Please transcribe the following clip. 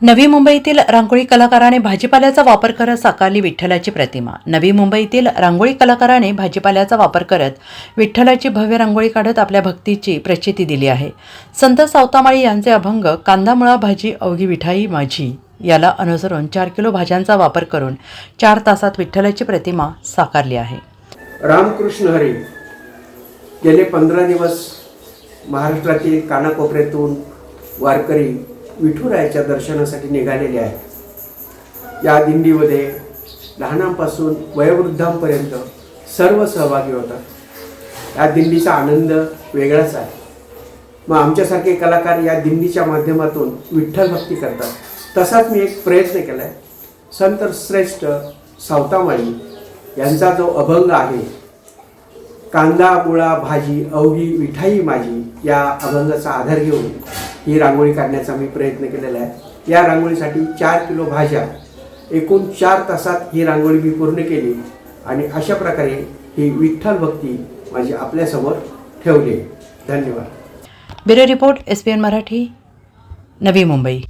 नवी मुंबईतील रांगोळी कलाकाराने भाजीपाल्याचा वापर करत साकारली विठ्ठलाची प्रतिमा. नवी मुंबईतील रांगोळी कलाकाराने भाजीपाल्याचा वापर करत विठ्ठलाची भव्य रांगोळी काढत आपल्या भक्तीची प्रचिती दिली आहे. संत सावतामाळी यांचे अभंग कांदा मुळा भाजी अवघी विठाई माझी याला अनुसरून चार किलो भाज्यांचा वापर करून चार तासात विठ्ठलाची प्रतिमा साकारली आहे. रामकृष्ण हरी गेले पंधरा दिवस महाराष्ट्रातील कानाकोपऱ्यातून वारकरी विठुरायाच्या दर्शनासाठी निघालेले आहेत. या दिंडीमध्ये लहानांपासून वयोवृद्धांपर्यंत सर्व सहभागी होतात. या दिंडीचा आनंद वेगळाच आहे. मग आमच्यासारखे कलाकार या दिंडीच्या माध्यमातून विठ्ठल भक्ती करतात. तसाच मी एक प्रयत्न केला आहे संत श्रेष्ठ सावतामाळी यांचा जो अभंग आहे कांदा मुळा भाजी अवघी मिठाई माझी या अभंगाचा आधार घेऊन ही रांगोळी काढण्याचा मी प्रयत्न केलेला आहे. या रांगोळीसाठी चार किलो भाज्या एकूण चार तासात ही रांगोळी मी पूर्ण केली आणि अशा प्रकारे ही विठ्ठल भक्ती माझी आपल्यासमोर ठेवली. आहे. धन्यवाद. Bureau report S P N Marathi Navi Mumbai.